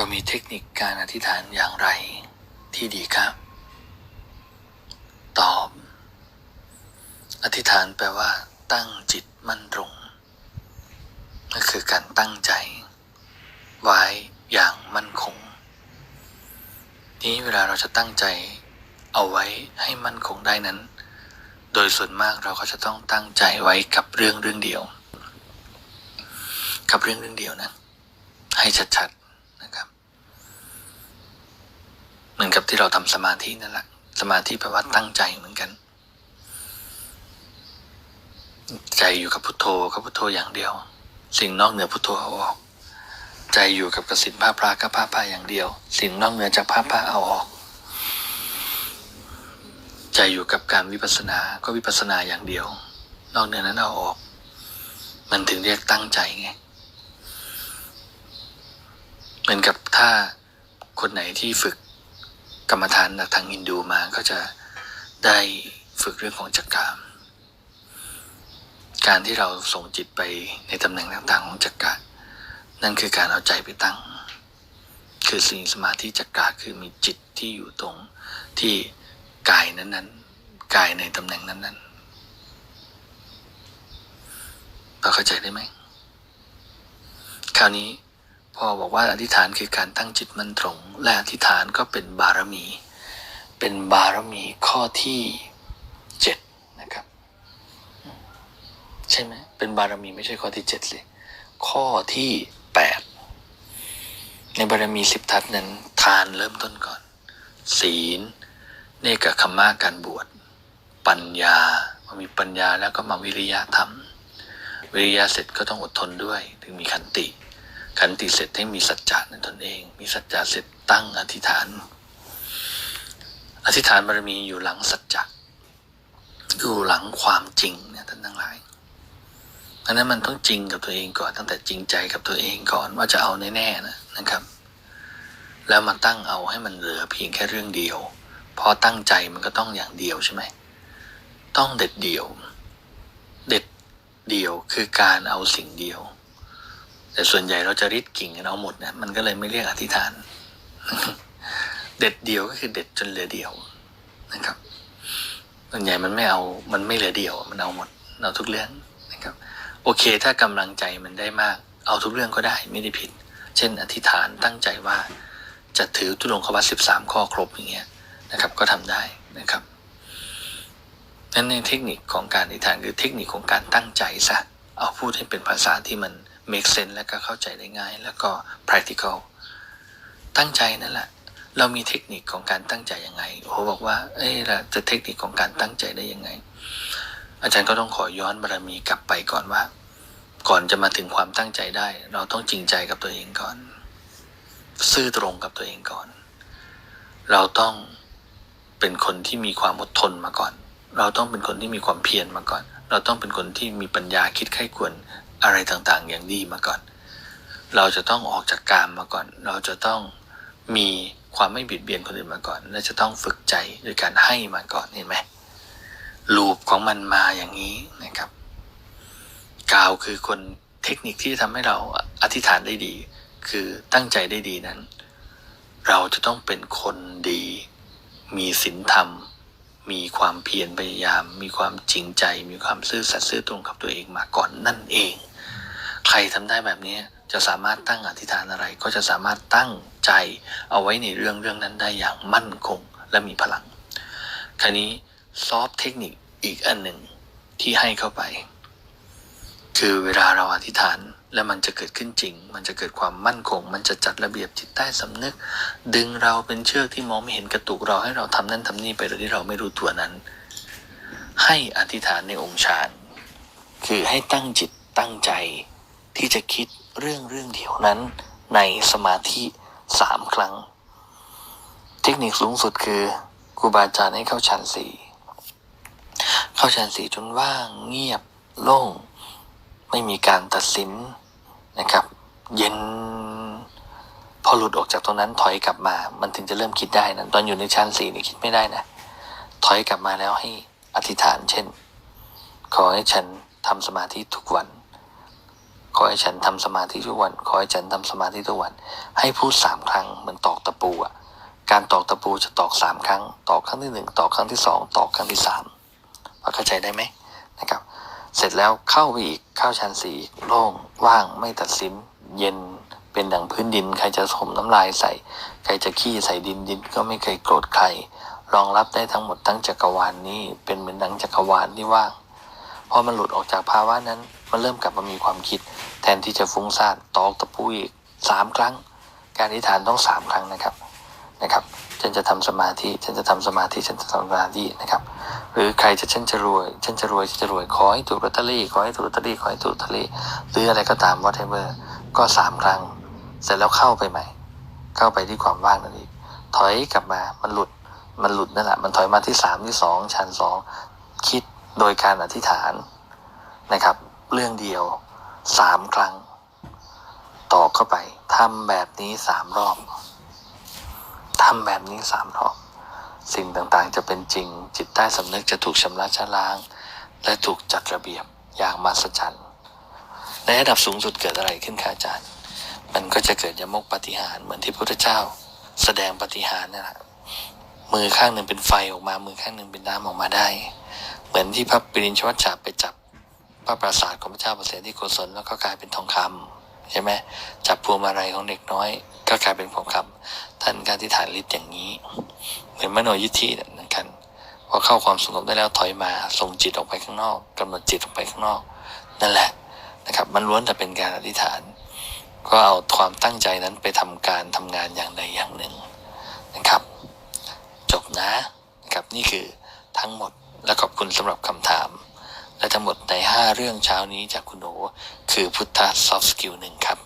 เรามีเทคนิคการอธิษฐานอย่างไรที่ดีครับ ตอบ อธิษฐานแปลว่าตั้งจิตมั่นตรงนั่นคือการตั้งใจ ไว้อย่างมั่นคง นี้เวลาเราจะตั้งใจเอาไว้ให้มั่นคงได้นั้น โดยส่วนมากเราก็จะต้องตั้งใจไว้กับเรื่องเรื่องเดียว กับเรื่องเรื่องเดียวนะ ให้ชัด นะครับ เหมือนกับที่เราทำสมาธินั่นแหละสมาธิแปลว่าตั้งใจเหมือนกัน ใจอยู่กับพุทโธกับพุทโธอย่างเดียว สิ่งนอกเหนือพุทโธเอาออก ใจอยู่กับกสินผ้าพระกับผ้าผ้าอย่างเดียว สิ่งนอกเหนือจากผ้าผ้าเอาออก ใจอยู่กับการวิปัสสนาก็วิปัสสนาอย่างเดียว นอกเหนือนั้นเอาออก มันถึงเรียกตั้งใจไง เหมือนกับถ้าคนไหนที่ฝึกกรรมฐานจากทางฮินดูมาก็จะได้ฝึกเรื่องของจักรามการที่เราส่งจิตไปในตำแหน่งต่างๆของจักระนั่นคือการเอาใจไปตั้ง คือสิ่งสมาธิจักระคือมีจิตที่อยู่ตรงที่กายนั้นๆ กายในตำแหน่งนั้นๆเราเข้าใจได้ไหมคราวนี้ พอบอกว่าอธิษฐานคือการตั้งจิตมันตรง และอธิษฐานก็เป็นบารมี เป็นบารมีข้อที่เจ็ดนะครับ ใช่ไหมเป็นบารมีไม่ใช่ข้อที่เจ็ดเลยข้อที่แปดในบารมีสิบทัศนั้นทานเริ่มต้นก่อน ศีลเนกขมมาการบวช ปัญญาพอมีปัญญาแล้วก็มาวิริยะธรรม วิริยะเสร็จก็ต้องอดทนด้วย ถึงมีขันติ ขันติเสร็จให้มีสัจจะในตนเอง มีสัจจะเสร็จตั้งอธิษฐาน อธิษฐานบารมีอยู่หลังสัจจะอยู่หลังความจริงเนี่ยท่านทั้งหลายอันนั้นมันต้องจริงกับตัวเองก่อนตั้งแต่จริงใจกับตัวเองก่อนว่าจะเอาแน่ๆนะนะครับ แล้วมาตั้งเอาให้มันเหลือเพียงแค่เรื่องเดียว พอตั้งใจมันก็ต้องอย่างเดียวใช่ไหมต้องเด็ดเดียว เด็ดเดียวคือการเอาสิ่งเดียว แต่ส่วนใหญ่เราจะริดกิ่งกันเอาหมดนะมันก็เลยไม่เรียกอธิษฐาน เด็ดเดียวก็คือเด็ดจนเหลือเดียวนะครับ ส่วนใหญ่มันไม่เอา มันไม่เหลือเดียว มันเอาหมดเอาทุกเรื่องนะครับ โอเค ถ้ากำลังใจมันได้มาก เอาทุกเรื่องก็ได้ไม่ได้ผิด เช่น อธิษฐานตั้งใจว่าจะถือตุลงควัตสิบสามข้อครบอย่างเงี้ยนะครับ ก็ทำได้นะครับนั่นในเทคนิคของการอธิษฐานคือเทคนิคของการตั้งใจซะเอาพูดให้เป็นภาษาที่มัน make sense และก็เข้าใจได้ง่าย แล้วก็ practical ตั้งใจนั่นแหละ เรามีเทคนิคของการตั้งใจยังไงโอ้บอกว่า เอ้ยเราจะเทคนิคของการตั้งใจได้ยังไง อาจารย์ก็ต้องขอย้อนบารมีกลับไปก่อนว่า ก่อนจะมาถึงความตั้งใจได้ เราต้องจริงใจกับตัวเองก่อน ซื่อตรงกับตัวเองก่อน เราต้องเป็นคนที่มีความอดทนมาก่อน เราต้องเป็นคนที่มีความเพียรมาก่อน เราต้องเป็นคนที่มีปัญญาคิดไข้ควร อะไรต่างๆ อย่างดีมาก่อน เราจะต้องออกจากกามมาก่อน เราจะต้องมีความไม่บิดเบียนคนอื่นมาก่อน และจะต้องฝึกใจโดยการให้มาก่อนเห็นไหมลูปของมันมาอย่างนี้นะครับกาวคือคนเทคนิคที่ทำให้เราอธิษฐานได้ดี คือตั้งใจได้ดีนั้น เราจะต้องเป็นคนดี มีศีลธรรม มีความเพียรพยายาม มีความจริงใจ มีความซื่อสัตย์ซื่อตรงกับตัวเองมาก่อนนั่นเอง ใครทำได้แบบนี้จะสามารถตั้งอธิษฐานอะไร ก็จะสามารถตั้งใจเอาไว้ในเรื่องเรื่องนั้นได้อย่างมั่นคงและมีพลัง คราวนี้ซอฟเทคนิคอีกอันหนึ่งที่ให้เข้าไป คือเวลาเราอธิษฐานแล้วมันจะเกิดขึ้นจริง มันจะเกิดความมั่นคง มันจะจัดระเบียบจิตใต้สำนึก ดึงเราเป็นเชือกที่มองไม่เห็นกระตุกเราให้เราทำนั่นทำนี่ไปโดยที่เราไม่รู้ตัวนั้น ให้อธิษฐานในองค์ฌาน คือให้ตั้งจิตตั้งใจ ที่จะคิดเรื่องเรื่องเดียวนั้นในสมาธิสามครั้ง เทคนิคสูงสุดคือครูบาอาจารย์ให้เข้าฌานสี่เข้าฌานสี่จนว่างเงียบโล่ง ไม่มีการตัดสินนะครับ เย็น พอหลุดออกจากตรงนั้นถอยกลับมา มันถึงจะเริ่มคิดได้นะตอนอยู่ในชั้นสี่นี่คิดไม่ได้นะ ถอยกลับมาแล้วให้อธิษฐานเช่น ขอให้ฉันทำสมาธิทุกวัน ขอให้ฉันทำสมาธิทุกวัน ขอให้ฉันทำสมาธิทุกวัน ให้พูดสามครั้งเหมือนตอกตะปูอะ การตอกตะปูจะตอกสามครั้ง ตอกครั้งที่หนึ่งตอกครั้งที่สองตอกครั้งที่สามเข้าใจได้ไหมนะครับ เสร็จแล้วเข้าไปอีกเข้าชั้นสี่โล่งว่างไม่ตัดสิน เย็นเป็นดังพื้นดิน ใครจะถมน้ำลายใส่ ใครจะขี้ใส่ดินดินก็ไม่เคยโกรธใครรองรับได้ทั้งหมดทั้งจักรวาลนนี้เป็นเหมือนดังจักรวาลที่ว่างพอมันหลุดออกจากภาวะนั้น มันเริ่มกลับมามีความคิด แทนที่จะฟุ้งซ่านตอกตะปูอีกสามครั้ง การอธิษฐานต้องสามครั้งนะครับนะครับฉันจะทำสมาธิฉันจะทำสมาธิฉันจะทำสมาธินะครับ หรือใครจะฉันจะรวยฉันจะรวยฉันจะรวยขอให้ถูกลอตเตอรี่ขอให้ถูกลอตเตอรี่ขอให้ถูกลอตเตอรี่หรืออะไรก็ตาม whatever ก็สามครั้ง เสร็จแล้วเข้าไปใหม่ เข้าไปที่ความว่างนั่นเองถอยกลับมามันหลุดมันหลุดนั่นแหละมันถอยมาที่สามที่สองชั้นสองคิดโดยการอธิษฐานนะครับ เรื่องเดียวสามครั้งต่อเข้าไปทำแบบนี้สามรอบทำแบบนี้สามรอบ สิ่งต่างๆจะเป็นจริง จิตใต้สำนึกจะถูกชำระชะล้าง และถูกจัดระเบียบอย่างมหัศจรรย์ในระดับสูงสุดเกิดอะไรขึ้นคะอาจารย์ มันก็จะเกิดยมกปฏิหารเหมือนที่พระพุทธเจ้า แสดงปฏิหารนั่แหละมือข้างหนึ่งเป็นไฟออกมา มือข้างหนึ่งเป็นน้ำออกมาได้ เหมือนที่พระปริญชวัชชาไปจับ พระปราสาทของพระเจ้าประเสริฐที่โกศลแล้วก็กลายเป็นทองคำใช่ไหมจับพวงมาลัยของเด็กน้อย ก็กลายเป็นทองคำท่านการที่ฐานฤทธิ์อย่างนี้ เหมือนมโนยิทธิเหมือนกันพอเข้าความสงบได้แล้วถอยมาส่งจิตออกไปข้างนอกกำหนดจิตออกไปข้างนอก นั่นแหละนะครับ มันล้วนแต่เป็นการอธิษฐาน ก็เอาความตั้งใจนั้นไปทำการทำงานอย่างใดอย่างหนึ่งนะครับ จบนะนะครับนี่คือทั้งหมดและขอบคุณสำหรับคำถาม และทั้งหมดใน 5 เรื่องเช้านี้จากคุณโอคือพุทธ soft skill หนึ่งครับ